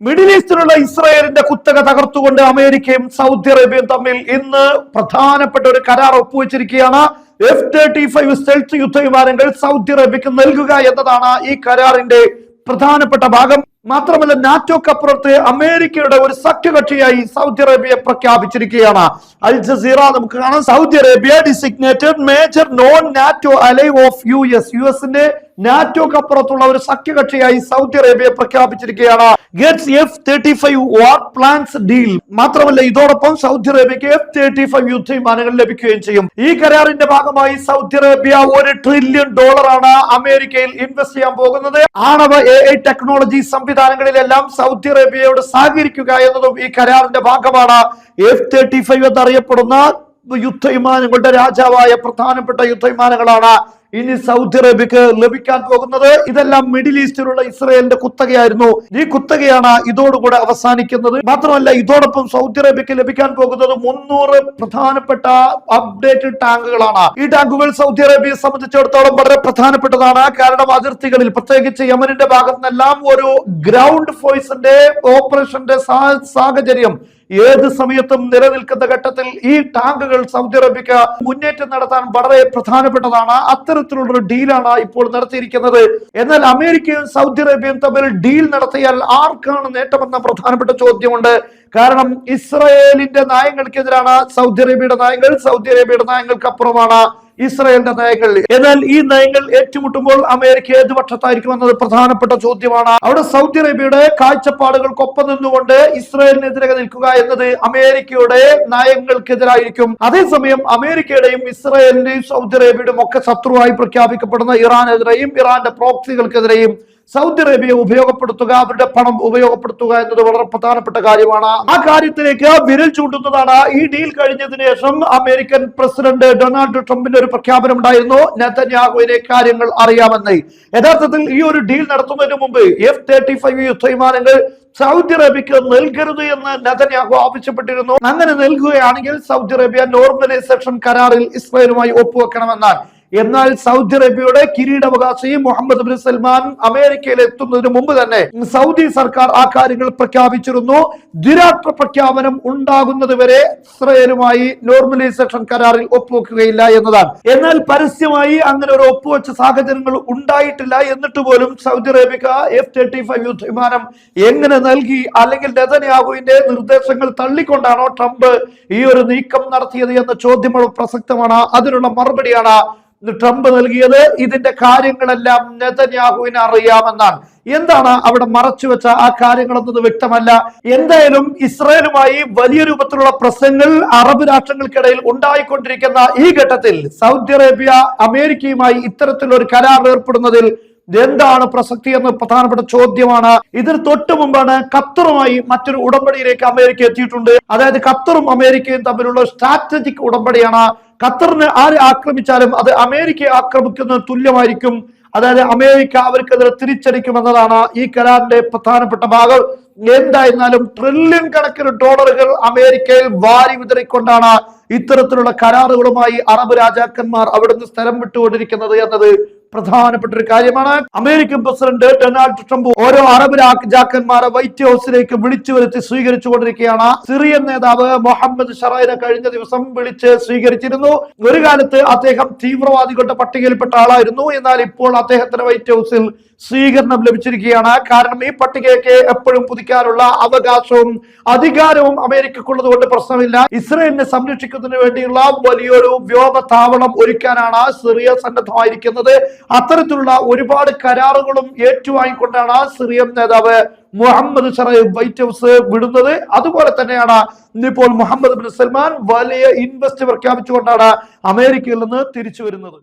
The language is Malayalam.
മിഡിൽ ഈസ്റ്റിലുള്ള ഇസ്രായേലിന്റെ കുത്തക തകർത്തുകൊണ്ട് അമേരിക്കയും സൗദി അറേബ്യയും തമ്മിൽ ഇന്ന് പ്രധാനപ്പെട്ട ഒരു കരാർ ഒപ്പുവെച്ചിരിക്കുകയാണ്. എഫ് തേർട്ടി ഫൈവ് സ്റ്റെൽത്ത് യുദ്ധവിമാനങ്ങൾ സൗദി അറേബ്യക്ക് നൽകുക എന്നതാണ് ഈ കരാറിന്റെ പ്രധാനപ്പെട്ട ഭാഗം. മാത്രമല്ല നാറ്റോക്കപ്പുറത്ത് അമേരിക്കയുടെ ഒരു സഖ്യകക്ഷിയായി സൗദി അറേബ്യ പ്രഖ്യാപിച്ചിരിക്കുകയാണ്. അൽ ജസീറ നമുക്ക് കാണാം. Saudi Arabia designated major non NATO ally of U S U എസിന്റെ നാറ്റോക്കപ്പുറത്തുള്ള ഒരു സഖ്യകക്ഷിയായി സൗദി അറേബ്യ പ്രഖ്യാപിച്ചിരിക്കുകയാണ്. Gets F thirty five war planes deal മാത്രമല്ല ഇതോടൊപ്പം സൗദി അറേബ്യക്ക് എഫ് തേർട്ടി ഫൈവ് യുദ്ധ വിമാനങ്ങൾ ലഭിക്കുകയും ചെയ്യും. ഈ കരാറിന്റെ ഭാഗമായി സൗദി അറേബ്യ ഒരു ട്രില്യൺ ഡോളറാണ് അമേരിക്കയിൽ ഇൻവെസ്റ്റ് ചെയ്യാൻ പോകുന്നത്. ആണവ എ ഐ ടെക്നോളജി സംവിധാനങ്ങളിലെല്ലാം സൗദി അറേബ്യയോട് സഹകരിക്കുക എന്നതും ഈ കരാറിന്റെ ഭാഗമാണ്. എഫ് തേർട്ടി ഫൈവ് എന്നറിയപ്പെടുന്ന യുദ്ധവിമാനങ്ങളുടെ രാജാവായ പ്രധാനപ്പെട്ട യുദ്ധവിമാനങ്ങളാണ് ഇനി സൗദി അറേബ്യക്ക് ലഭിക്കാൻ പോകുന്നത് ഇതെല്ലാം മിഡിൽ ഈസ്റ്റിലുള്ള ഇസ്രയേലിന്റെ കുത്തകയായിരുന്നു. ഈ കുത്തകയാണ് ഇതോടുകൂടെ അവസാനിക്കുന്നത്. മാത്രമല്ല ഇതോടൊപ്പം സൗദി അറേബ്യക്ക് ലഭിക്കാൻ പോകുന്നത് മുന്നൂറ് പ്രധാനപ്പെട്ട അപ്ഡേറ്റഡ് ടാങ്കുകളാണ്. ഈ ടാങ്കുകൾ സൗദി അറേബ്യയെ സംബന്ധിച്ചിടത്തോളം വളരെ പ്രധാനപ്പെട്ടതാണ്. കാരണം അതിർത്തികളിൽ പ്രത്യേകിച്ച് യമനിന്റെ ഭാഗത്തു നിന്നെല്ലാം ഒരു ഗ്രൗണ്ട് ഫോഴ്സിന്റെ ഓപ്പറേഷന്റെ സാഹചര്യം ഏത് സമയത്തും നിലനിൽക്കുന്ന ഘട്ടത്തിൽ ഈ ടാങ്കുകൾ സൗദി അറേബ്യക്ക് മുന്നേറ്റം നടത്താൻ വളരെ പ്രധാനപ്പെട്ടതാണ്. അത്തരത്തിലുള്ള ഒരു ഡീലാണ് ഇപ്പോൾ നടത്തിയിരിക്കുന്നത്. എന്നാൽ അമേരിക്കയും സൗദി അറേബ്യയും തമ്മിൽ ഡീൽ നടത്തിയാൽ ആർക്കാണ് നേട്ടമെന്ന പ്രധാനപ്പെട്ട ചോദ്യമുണ്ട്. കാരണം ഇസ്രയേലിന്റെ നയങ്ങൾക്കെതിരാണ് സൗദി അറേബ്യയുടെ നയങ്ങൾ. സൗദി അറേബ്യയുടെ നയങ്ങൾക്ക് അപ്പുറമാണ് ഇസ്രയേലിന്റെ നയങ്ങൾ എന്നാൽ ഈ നയങ്ങൾ ഏറ്റുമുട്ടുമ്പോൾ അമേരിക്ക ഏത് പക്ഷത്തായിരിക്കും എന്നത് പ്രധാനപ്പെട്ട ചോദ്യമാണ്. അവിടെ സൗദി അറേബ്യയുടെ കാഴ്ചപ്പാടുകൾക്കൊപ്പം നിന്നുകൊണ്ട് ഇസ്രയേലിനെതിരെ നിൽക്കുക എന്നത് അമേരിക്കയുടെ നയങ്ങൾക്കെതിരായിരിക്കും. അതേസമയം അമേരിക്കയുടെയും ഇസ്രയേലിന്റെയും സൗദി അറേബ്യയുടെയും ഒക്കെ ശത്രുവായി പ്രഖ്യാപിക്കപ്പെടുന്ന ഇറാനെതിരെയും ഇറാന്റെ പ്രോക്സികൾക്കെതിരെയും സൗദി അറേബ്യ ഉപയോഗപ്പെടുത്തുക അവരുടെ പണം ഉപയോഗപ്പെടുത്തുക എന്നത് വളരെ പ്രധാനപ്പെട്ട കാര്യമാണ്. ആ കാര്യത്തിലേക്ക് വിരൽ ചൂണ്ടുന്നതാണ്. ഈ ഡീൽ കഴിഞ്ഞതിന് ശേഷം അമേരിക്കൻ പ്രസിഡന്റ് ഡൊണാൾഡ് ട്രംപിന്റെ ഒരു പ്രഖ്യാപനം ഉണ്ടായിരുന്നു. നെതന്യാഹുവിനെ കാര്യങ്ങൾ അറിയാമെന്ന്. യഥാർത്ഥത്തിൽ ഈ ഒരു ഡീൽ നടത്തുന്നതിന് മുമ്പ് എഫ് തേർട്ടി ഫൈവ് യുദ്ധവിമാനങ്ങൾ സൗദി അറേബ്യക്ക് നൽകരുത് എന്ന് നെതന്യാഹു ആവശ്യപ്പെട്ടിരുന്നു. അങ്ങനെ നൽകുകയാണെങ്കിൽ സൗദി അറേബ്യ നോർമലൈസേഷൻ കരാറിൽ ഇസ്രായേലുമായി ഒപ്പുവെക്കണമെന്നാണ്. എന്നാൽ സൗദി അറേബ്യയുടെ കിരീടാവകാശി മുഹമ്മദ് ബിൻ സൽമാൻ അമേരിക്കയിൽ എത്തുന്നതിന് മുമ്പ് തന്നെ സൗദി സർക്കാർ ആ കാര്യങ്ങൾ പ്രഖ്യാപിച്ചിരുന്നു. ദ്വിരാഷ്ട്ര പ്രഖ്യാപനം ഉണ്ടാകുന്നത് വരെ ഇസ്രയേലുമായി നോർമലൈസേഷൻ കരാറിൽ ഒപ്പുവെക്കുകയില്ല എന്നതാണ്. എന്നാൽ പരസ്യമായി അങ്ങനെ ഒരു ഒപ്പുവെച്ച സാഹചര്യങ്ങൾ ഉണ്ടായിട്ടില്ല എന്നിട്ട് പോലും സൗദി അറേബ്യക്ക് എഫ് തേർട്ടി ഫൈവ് യുദ്ധ വിമാനം എങ്ങനെ നൽകി അല്ലെങ്കിൽ നെതന്യാഹുവിന്റെ നിർദ്ദേശങ്ങൾ തള്ളിക്കൊണ്ടാണോ ട്രംപ് ഈ ഒരു നീക്കം നടത്തിയത് എന്ന ചോദ്യം പ്രസക്തമാണ്. അതിനുള്ള മറുപടിയാണ് ട്രംപ് നൽകിയത് ഇതിന്റെ കാര്യങ്ങളെല്ലാം നെതന്യാഹുവിന് അറിയാമെന്നാണ്. എന്താണ് അവിടെ മറച്ചുവെച്ച ആ കാര്യങ്ങളൊന്നും വ്യക്തമല്ല. എന്തായാലും ഇസ്രായേലുമായി വലിയ രൂപത്തിലുള്ള പ്രശ്നങ്ങൾ അറബ് രാഷ്ട്രങ്ങൾക്കിടയിൽ ഉണ്ടായിക്കൊണ്ടിരിക്കുന്ന ഈ ഘട്ടത്തിൽ സൗദി അറേബ്യ അമേരിക്കയുമായി ഇത്തരത്തിലൊരു കരാർ ഏർപ്പെടുന്നതിൽ എന്താണ് പ്രസക്തി എന്ന് പ്രധാനപ്പെട്ട ചോദ്യമാണ്. ഇതിന് തൊട്ടു മുമ്പാണ് ഖത്തറുമായി മറ്റൊരു ഉടമ്പടിയിലേക്ക് അമേരിക്ക എത്തിയിട്ടുണ്ട്. അതായത് ഖത്തറും അമേരിക്കയും തമ്മിലുള്ള സ്ട്രാറ്റജിക് ഉടമ്പടിയാണ് ഖത്തറിന് ആര് ആക്രമിച്ചാലും അത് അമേരിക്കയെ ആക്രമിക്കുന്ന തുല്യമായിരിക്കും. അതായത് അമേരിക്ക അവർക്കെതിരെ തിരിച്ചടിക്കുമെന്നതാണ് ഈ കരാറിന്റെ പ്രധാനപ്പെട്ട ഭാഗം. എന്തായിരുന്നാലും ട്രില്യൺ കണക്കിന് ഡോളറുകൾ അമേരിക്കയിൽ വാരി വിതറിക്കൊണ്ടാണ് ഇത്തരത്തിലുള്ള കരാറുകളുമായി അറബ് രാജാക്കന്മാർ അവിടുന്ന് സ്ഥലം വിട്ടുകൊണ്ടിരിക്കുന്നത് എന്നത് പ്രധാനപ്പെട്ട ഒരു കാര്യമാണ്. അമേരിക്കൻ പ്രസിഡന്റ് ഡൊണാൾഡ് ട്രംപ് ഓരോ അറബ് രാജാക്കന്മാരെ വൈറ്റ് ഹൗസിലേക്ക് വിളിച്ചു വരുത്തി സ്വീകരിച്ചുകൊണ്ടിരിക്കുകയാണ്. സിറിയൻ നേതാവ് മുഹമ്മദ് ഷറൈനെ കഴിഞ്ഞ ദിവസം വിളിച്ച് സ്വീകരിച്ചിരുന്നു. ഒരു കാലത്ത് അദ്ദേഹം തീവ്രവാദികളുടെ പട്ടികയിൽപ്പെട്ട ആളായിരുന്നു. എന്നാൽ ഇപ്പോൾ അദ്ദേഹത്തിന് വൈറ്റ് ഹൗസിൽ സ്വീകരണം ലഭിച്ചിരിക്കുകയാണ്. കാരണം ഈ പട്ടികയൊക്കെ എപ്പോഴും പുതുക്കാനുള്ള അവകാശവും അധികാരവും അമേരിക്കക്കുള്ളത് കൊണ്ട് പ്രശ്നമില്ല. ഇസ്രയേലിനെ സംരക്ഷിക്കുന്നതിന് വേണ്ടിയുള്ള വലിയൊരു വ്യോമ താവളം ഒരുക്കാനാണ് സിറിയ സന്നദ്ധമായിരിക്കുന്നത്. അത്തരത്തിലുള്ള ഒരുപാട് കരാറുകളും ഏറ്റുവാങ്ങിക്കൊണ്ടാണ് ആ സിറിയൻ നേതാവ് മുഹമ്മദ് ഷറൈ വൈറ്റ് ഹൗസ് വിടുന്നത്. അതുപോലെ തന്നെയാണ് ഇന്നിപ്പോൾ മുഹമ്മദ് ബിൻ സൽമാൻ വലിയ ഇൻവെസ്റ്റ് പ്രഖ്യാപിച്ചുകൊണ്ടാണ് അമേരിക്കയിൽ നിന്ന് തിരിച്ചു വരുന്നത്.